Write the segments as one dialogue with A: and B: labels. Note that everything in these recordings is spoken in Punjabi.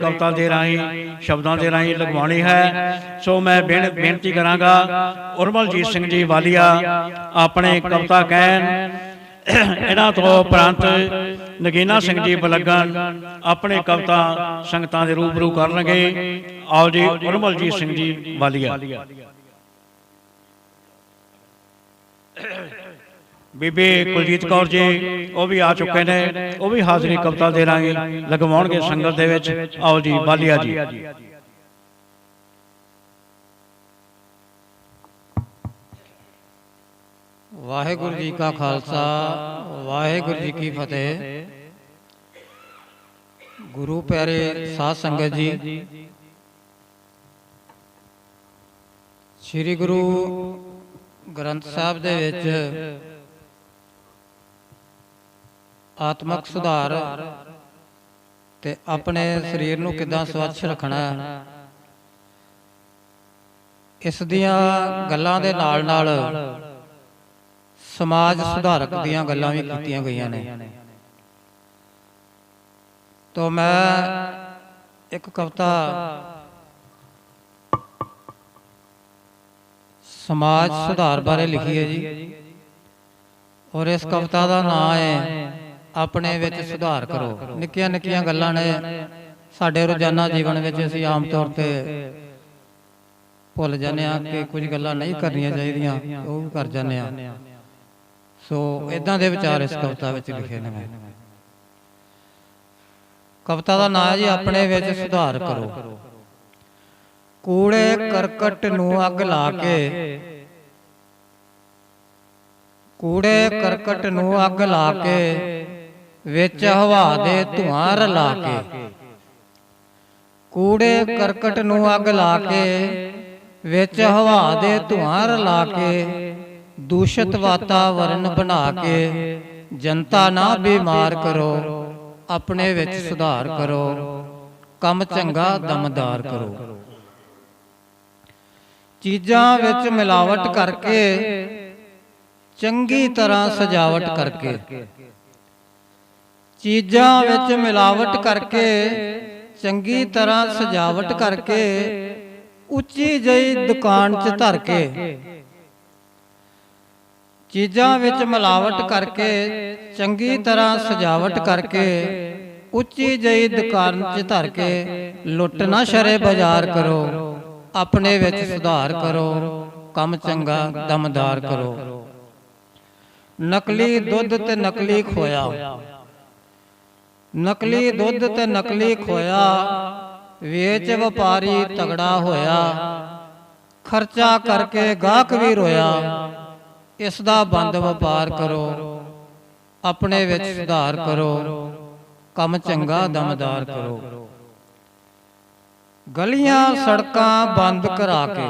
A: ਕਵਿਤਾ ਦੇ ਰਾਹੀਂ ਸ਼ਬਦਾਂ ਦੇ ਰਾਹੀਂ ਲਗਵਾਉਣੀ ਹੈ। ਸੋ ਮੈਂ ਬੇਨ- ਬੇਨਤੀ ਕਰਾਂਗਾ ਉਰਮਲਜੀਤ ਸਿੰਘ ਜੀ ਵਾਲੀਆ ਆਪਣੇ ਕਵਿਤਾ ਕਹਿਣ। ਇਹਨਾਂ ਤੋਂ ਉਪਰੰਤ ਨਗੀਨਾ ਸਿੰਘ ਜੀ ਬਲਗਣ ਆਪਣੇ ਕਵਿਤਾ ਸੰਗਤਾਂ ਦੇ ਰੂਬਰੂ ਕਰਨਗੇ। ਆਓ ਜੀ ਉਰਮਲਜੀਤ ਸਿੰਘ ਜੀ ਵਾਲੀਆ। ਬੀਬੀ ਕੁਲਜੀਤ ਕੌਰ ਜੀ, ਉਹ ਵੀ ਆ ਚੁੱਕੇ ਨੇ, ਉਹ ਵੀ ਹਾਜ਼ਰੀ ਕਵਿਤਾ ਦੇ ਰਾਹੀਂ ਲਗਵਾਉਣਗੇ ਸੰਗਤ ਦੇ ਵਿੱਚ। ਆਓ ਜੀ, ਬਾਲੀਆ ਜੀ।
B: ਵਾਹਿਗੁਰੂ ਜੀ ਕਾ ਖਾਲਸਾ, ਵਾਹਿਗੁਰੂ ਜੀ ਕੀ ਫਤਿਹ। ਗੁਰੂ ਪਿਆਰੇ ਸਾਧ ਸੰਗਤ ਜੀ, ਸ੍ਰੀ ਗੁਰੂ ਗ੍ਰੰਥ ਸਾਹਿਬ ਦੇ ਵਿੱਚ ਆਤਮਿਕ ਸੁਧਾਰ ਤੇ ਆਪਣੇ ਸਰੀਰ ਨੂੰ ਕਿਦਾਂ ਸਵੱਛ ਰੱਖਣਾ। ਹੈ ਇਸ ਦੀਆਂ ਗੱਲਾਂ ਦੇ ਨਾਲ ਨਾਲ ਸਮਾਜ ਸੁਧਾਰਕ ਦੀਆਂ ਗੱਲਾਂ ਵੀ ਕੀਤੀਆਂ ਗਈਆਂ ਨੇ। ਤੋਂ ਮੈਂ ਇੱਕ ਕਵਿਤਾ ਸਮਾਜ ਸੁਧਾਰ ਬਾਰੇ ਲਿਖੀ ਹੈ ਜੀ। ਔਰ ਇਸ ਕਵਿਤਾ ਦਾ ਨਾਮ ਹੈ ਆਪਣੇ ਵਿੱਚ ਸੁਧਾਰ ਕਰੋ। ਨਿੱਕੀਆਂ ਨਿੱਕੀਆਂ ਗੱਲਾਂ ਨੇ ਸਾਡੇ ਰੋਜ਼ਾਨਾ ਜੀਵਨ ਵਿੱਚ ਅਸੀਂ ਆਮ ਤੌਰ ਤੇ ਭੁੱਲ ਜਾਂਦੇ ਆ ਕਿ ਕੁਝ ਗੱਲਾਂ ਨਹੀਂ ਕਰਨੀਆਂ ਚਾਹੀਦੀਆਂ ਉਹ ਵੀ ਕਰ ਜਾਂਦੇ ਆ ਸੋ ਇਦਾਂ ਦੇ ਵਿਚਾਰ ਇਸ ਕਵਿਤਾ ਵਿੱਚ ਲਿਖੇ ਨੇ ਮੈਂ। ਕਵਿਤਾ ਦਾ ਨਾਮ ਹੈ ਜੀ ਆਪਣੇ ਵਿੱਚ ਸੁਧਾਰ ਕਰੋ। ਕੂੜੇ ਕਰਕਟ ਨੂੰ ਅੱਗ ਲਾ ਕੇ। ਕੂੜੇ ਕਰਕਟ ਨੂੰ ਅੱਗ ਲਾ ਕੇ। ਵਿੱਚ ਹਵਾ ਦੇ ਧੂਆਂ ਰਲਾ ਕੇ। ਕੂੜੇ ਕਰਕਟ ਨੂੰ ਅੱਗ ਲਾ ਕੇ, ਵਿੱਚ ਹਵਾ ਦੇ ਧੂਆਂ ਰਲਾ ਕੇ, ਦੂਸ਼ਿਤ ਵਾਤਾਵਰਣ ਬਣਾ ਕੇ, ਜਨਤਾ ਨਾ ਬਿਮਾਰ ਕਰੋ, ਆਪਣੇ ਵਿੱਚ ਸੁਧਾਰ ਕਰੋ, ਕੰਮ ਚੰਗਾ ਦਮਦਾਰ ਕਰੋ। ਚੀਜ਼ਾਂ ਵਿੱਚ ਮਿਲਾਵਟ ਕਰਕੇ, ਚੰਗੀ ਤਰ੍ਹਾਂ ਸਜਾਵਟ ਕਰਕੇ। ਚੀਜ਼ਾਂ ਵਿੱਚ ਮਿਲਾਵਟ ਕਰਕੇ ਚੰਗੀ ਤਰ੍ਹਾਂ ਸਜਾਵਟ ਕਰਕੇ ਉੱਚੀ ਜਈ ਦੁਕਾਨ 'ਚ ਧਰ ਕੇ। ਚੀਜ਼ਾਂ ਵਿੱਚ ਮਿਲਾਵਟ ਕਰਕੇ ਚੰਗੀ ਤਰ੍ਹਾਂ ਸਜਾਵਟ ਕਰਕੇ ਉੱਚੀ ਜਈ ਦੁਕਾਨ 'ਚ ਧਰ ਕੇ ਲੁੱਟ ਨਾ ਸ਼ਰੇ ਬਾਜ਼ਾਰ ਕਰੋ ਆਪਣੇ ਵਿੱਚ ਸੁਧਾਰ ਕਰੋ ਕੰਮ ਚੰਗਾ ਦਮਦਾਰ ਕਰੋ। ਨਕਲੀ ਦੁੱਧ ਤੇ ਨਕਲੀ ਖੋਇਆ। ਨਕਲੀ ਦੁੱਧ ਤੇ ਨਕਲੀ ਖੋਇਆ ਵੇਚ ਵਪਾਰੀ ਤਗੜਾ ਹੋਇਆ ਖਰਚਾ ਕਰਕੇ ਗਾਹਕ ਵੀ ਰੋਇਆ ਇਸ ਦਾ ਬੰਦ ਵਪਾਰ ਕਰੋ ਆਪਣੇ ਵਿੱਚ ਸੁਧਾਰ ਕਰੋ ਕੰਮ ਚੰਗਾ ਦਮਦਾਰ ਕਰੋ। ਗਲੀਆਂ ਸੜਕਾਂ ਬੰਦ ਕਰਾ ਕੇ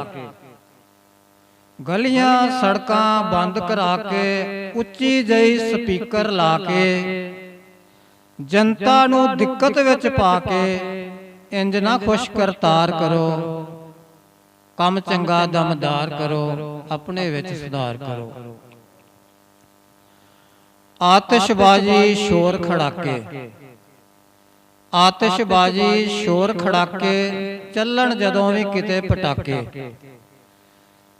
B: ਗਲੀਆਂ ਸੜਕਾਂ ਬੰਦ ਕਰਾ ਕੇ ਉੱਚੀ ਜਈ ਸਪੀਕਰ ਲਾ ਕੇ ਜਨਤਾ ਨੂੰ ਦਿੱਕਤ ਵਿੱਚ ਪਾ ਕੇ ਇੰਜ ਨਾ ਖੁਸ਼ ਕਰਤਾਰ ਕਰੋ। ਕੰਮ ਚੰਗਾ ਦਮਦਾਰ ਕਰੋ। ਆਪਣੇ ਵਿੱਚ ਸੁਧਾਰ ਕਰੋ। ਆਤਿਸ਼ਬਾਜ਼ੀ ਸ਼ੋਰ ਖੜਾਕੇ। ਆਤਿਸ਼ਬਾਜ਼ੀ ਸ਼ੋਰ ਖੜਾਕੇ ਚੱਲਣ ਜਦੋਂ ਵੀ ਕਿਤੇ ਪਟਾਕੇ।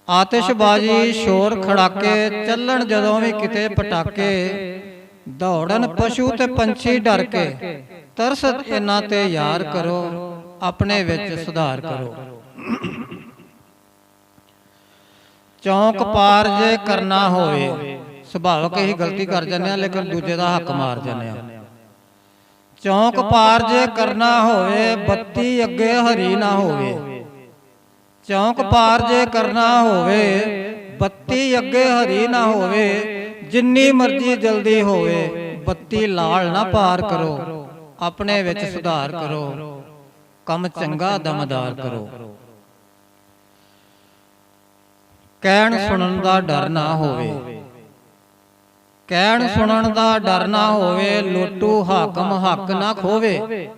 B: ਆਤਿਸ਼ਬਾਜ਼ੀ ਸ਼ੋਰ ਖੜਾਕੇ ਚੱਲਣ ਜਦੋਂ ਵੀ ਕਿਤੇ ਪਟਾਕੇ। ਦੌੜਨ ਪਸ਼ੂ ਤੇ ਪੰਛੀ ਡਰ ਕੇ। ਤਰਸ ਇਹਨਾਂ ਤੇ ਯਾਰ ਕਰੋ ਆਪਣੇ ਵਿੱਚ ਸੁਧਾਰ ਕਰੋ। ਚੌਂਕ ਪਾਰ ਜੇ ਕਰਨਾ ਹੋਵੇ ਸੁਭਾਵਕ ਹੀ ਗਲਤੀ ਕਰ ਜਾਂਦੇ ਆ ਲੇਕਿਨ ਦੂਜੇ ਦਾ ਹੱਕ ਮਾਰ ਜਾਂਦੇ ਆ। ਚੌਂਕ ਪਾਰ ਜੇ ਕਰਨਾ ਹੋਵੇ ਬੱਤੀ ਅੱਗੇ ਹਰੀ ਨਾ ਹੋਵੇ। ਚੌਂਕ ਪਾਰ ਜੇ ਕਰਨਾ ਹੋਵੇ ਬੱਤੀ ਅੱਗੇ ਹਰੀ ਨਾ ਹੋਵੇ। ਜਿੰਨੀ ਮਰਜ਼ੀ ਜਲਦੀ ਹੋਵੇ ਬੱਤੀ ਲਾਲ ਨਾ ਪਾਰ ਕਰੋ ਆਪਣੇ ਵਿੱਚ ਸੁਧਾਰ ਕਰੋ ਕੰਮ ਚੰਗਾ ਦਮਦਾਰ ਕਰੋ। ਕਹਿਣ ਸੁਣਨ ਦਾ ਡਰ ਨਾ ਹੋਵੇ। ਕਹਿਣ ਸੁਣਨ ਦਾ ਡਰ ਨਾ ਹੋਵੇ ਲੋਟੂ ਹਾਕਮ ਹੱਕ ਨਾ ਖੋਵੇ।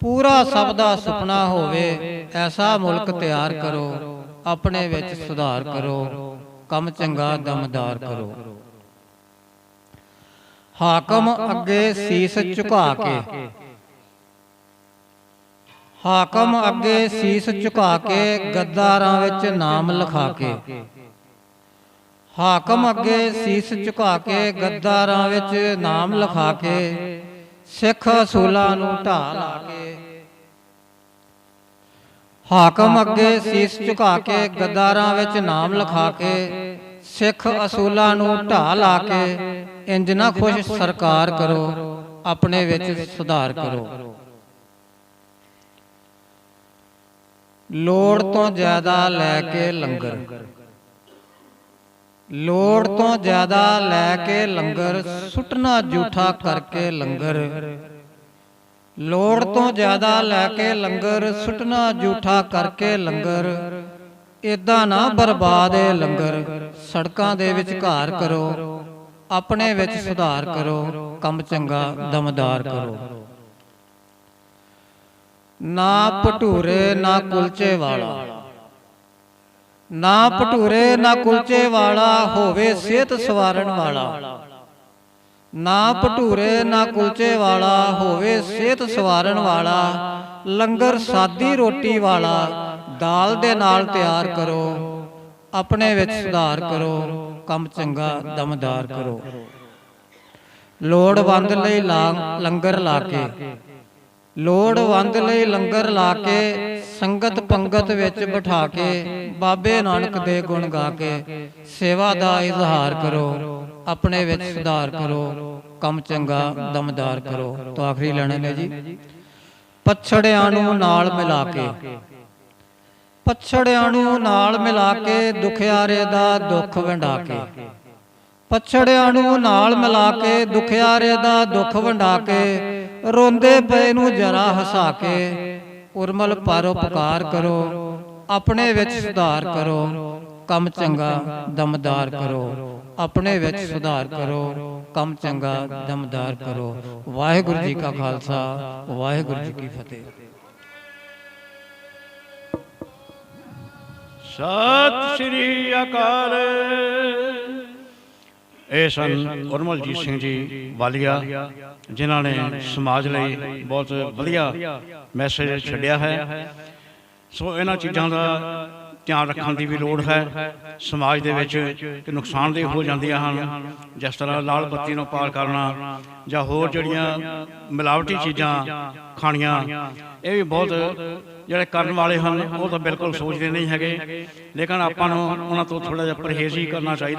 B: ਪੂਰਾ ਸਭ ਦਾ ਸੁਪਨਾ ਹੋਵੇ ਐਸਾ ਮੁਲਕ ਤਿਆਰ ਕਰੋ ਆਪਣੇ ਵਿੱਚ ਸੁਧਾਰ ਕਰੋ। ਕੰਮ ਚੰਗਾ ਦਮਦਾਰ ਕਰੋ। ਹਾਕਮ ਅੱਗੇ ਸੀਸ ਝੁਕਾ ਕੇ। ਹਾਕਮ ਅੱਗੇ ਸੀਸ ਝੁਕਾ ਕੇ ਗੱਦਾਰਾਂ ਵਿੱਚ ਨਾਮ ਲਿਖਾ ਕੇ। ਹਾਕਮ ਅੱਗੇ ਸੀਸ ਝੁਕਾ ਕੇ ਗੱਦਾਰਾਂ ਵਿੱਚ ਨਾਮ ਲਿਖਾ ਕੇ ਸਿੱਖ ਅਸੂਲਾਂ ਨੂੰ ਢਾਹ ਲਾ ਕੇ ਹਾਕਮ ਅੱਗੇ ਸੀਸ ਝੁਕਾ ਕੇ ਗੱਦਾਰਾਂ ਵਿੱਚ ਨਾਮ ਲਿਖਾ ਕੇ ਸਿੱਖ ਅਸੂਲਾਂ ਨੂੰ ਢਾਹ ਲਾ ਕੇ ਇੰਜ ਨਾ ਖੁਸ਼ ਸਰਕਾਰ ਕਰੋ ਆਪਣੇ ਵਿੱਚ ਸੁਧਾਰ ਕਰੋ। ਲੋੜ ਤੋਂ ਜ਼ਿਆਦਾ ਲੈ ਕੇ ਲੰਗਰ। ਲੋੜ ਤੋਂ ਜ਼ਿਆਦਾ ਲੈ ਕੇ ਲੰਗਰ ਸੁੱਟਣਾ ਝੂਠਾ ਕਰਕੇ ਲੰਗਰ। ਲੋੜ ਤੋਂ ਜ਼ਿਆਦਾ ਲੈ ਕੇ ਲੰਗਰ ਸੁੱਟਣਾ ਝੂਠਾ ਕਰਕੇ ਲੰਗਰ। ਇਦਾਂ ਨਾ ਬਰਬਾਦ ਏ ਲੰਗਰ। ਸੜਕਾਂ ਦੇ ਵਿੱਚ ਘਾਰ ਕਰੋ। ਆਪਣੇ ਵਿੱਚ ਸੁਧਾਰ ਕਰੋ। ਕੰਮ ਚੰਗਾ ਦਮਦਾਰ ਕਰੋ। ਨਾ ਭਟੂਰੇ ਨਾ ਕੁਲਚੇ ਵਾਲਾ। ਨਾ ਭਟੂਰੇ ਨਾ ਕੁਲਚੇ ਵਾਲਾ ਹੋਵੇ ਸਿਹਤ ਸਵਾਰਨ ਵਾਲਾ। ਨਾ ਭਟੂਰੇ ਨਾ ਕੁਲਚੇ ਵਾਲਾ ਹੋਵੇ ਸਿਹਤ ਸਵਾਰਨ ਵਾਲਾ ਲੰਗਰ ਸਾਦੀ ਰੋਟੀ ਵਾਲਾ ਦਾਲ ਦੇ ਨਾਲ ਤਿਆਰ ਕਰੋ ਆਪਣੇ ਵਿੱਚ ਸੁਧਾਰ ਕਰੋ ਕੰਮ ਚੰਗਾ ਦਮਦਾਰ ਕਰੋ। ਲੋੜਵੰਦ ਲਈ ਲੰਗਰ ਲਾ ਕੇ। ਲੋੜਵੰਦ ਲਈ ਲੰਗਰ ਲਾ ਕੇ ਸੰਗਤ ਪੰਗਤ ਵਿੱਚ ਬਿਠਾ ਕੇ ਬਾਬੇ ਨਾਨਕ ਦੇ ਗੁਣ ਗਾ ਕੇ ਸੇਵਾ ਦਾ ਇਜ਼ਹਾਰ ਕਰੋ। ਆਪਣੇ ਵਿੱਚ ਸੁਧਾਰ ਕਰੋ ਕੰਮ ਚੰਗਾ ਦਮਦਾਰ ਕਰੋ। ਤੋਂ ਆਖਰੀ ਲੈਣੇ ਨੇ ਜੀ ਪਛੜਿਆਂ ਨੂੰ ਨਾਲ ਮਿਲਾ ਕੇ। ਪਛੜਿਆਂ ਨੂੰ ਨਾਲ ਮਿਲਾ ਕੇ ਦੁਖਿਆਰੇ ਦਾ ਦੁੱਖ ਵੰਡਾ ਕੇ। ਪਛੜਿਆਂ ਨੂੰ ਨਾਲ ਮਿਲਾ ਕੇ ਦੁਖਿਆਰੇ ਦਾ ਦੁੱਖ ਵੰਡਾ ਕੇ ਰੋਂਦੇ ਪਏ ਨੂੰ ਜਰਾ ਹਸਾ ਕੇ ਉਰਮਲ ਪਰਉਪਕਾਰ ਕਰੋ। ਆਪਣੇ ਵਿੱਚ ਸੁਧਾਰ ਕਰੋ। ਕੰਮ ਚੰਗਾ ਦਮਦਾਰ ਕਰੋ। ਆਪਣੇ ਵਿੱਚ ਸੁਧਾਰ ਕਰੋ। ਕੰਮ ਚੰਗਾ ਦਮਦਾਰ ਕਰੋ। ਵਾਹਿਗੁਰੂ ਜੀ ਕਾ ਖਾਲਸਾ ਵਾਹਿਗੁਰੂ ਜੀ ਕੀ ਫਤਿਹ।
A: ਸਤਿ ਸ੍ਰੀ ਅਕਾਲ। ਇਹ ਸਨ ਉਰਮਲਜੀਤ ਸਿੰਘ ਜੀ ਵਾਲੀਆ ਜਿਨ੍ਹਾਂ ਨੇ ਸਮਾਜ ਲਈ ਬਹੁਤ ਵਧੀਆ ਮੈਸੇਜ ਛੱਡਿਆ ਹੈ। ਸੋ ਇਹਨਾਂ ਚੀਜ਼ਾਂ ਦਾ ਧਿਆਨ ਰੱਖਣ ਦੀ ਵੀ ਲੋੜ ਹੈ। ਸਮਾਜ ਦੇ ਵਿੱਚ ਕਿ ਨੁਕਸਾਨਦੇਹ ਹੋ ਜਾਂਦੀਆਂ ਹਨ। ਜਿਸ ਤਰ੍ਹਾਂ ਲਾਲ ਬੱਤੀ ਨੂੰ ਪਾਰ ਕਰਨਾ ਜਾਂ ਹੋਰ ਜਿਹੜੀਆਂ ਮਿਲਾਵਟੀ ਚੀਜ਼ਾਂ ਖਾਣੀਆਂ, ਇਹ ਵੀ ਬਹੁਤ ਜਿਹੜੇ ਕਰਨ ਵਾਲੇ ਹਨ, ਉਹ ਤਾਂ ਬਿਲਕੁਲ ਸੋਚਦੇ ਨਹੀਂ ਹੈਗੇ। ਲੇਕਿਨ ਆਪਾਂ ਨੂੰ ਉਹਨਾਂ ਤੋਂ ਥੋੜਾ ਜਿਹਾ ਪਰਹੇਜ਼ ਹੀ ਕਰਨਾ ਚਾਹੀਦਾ।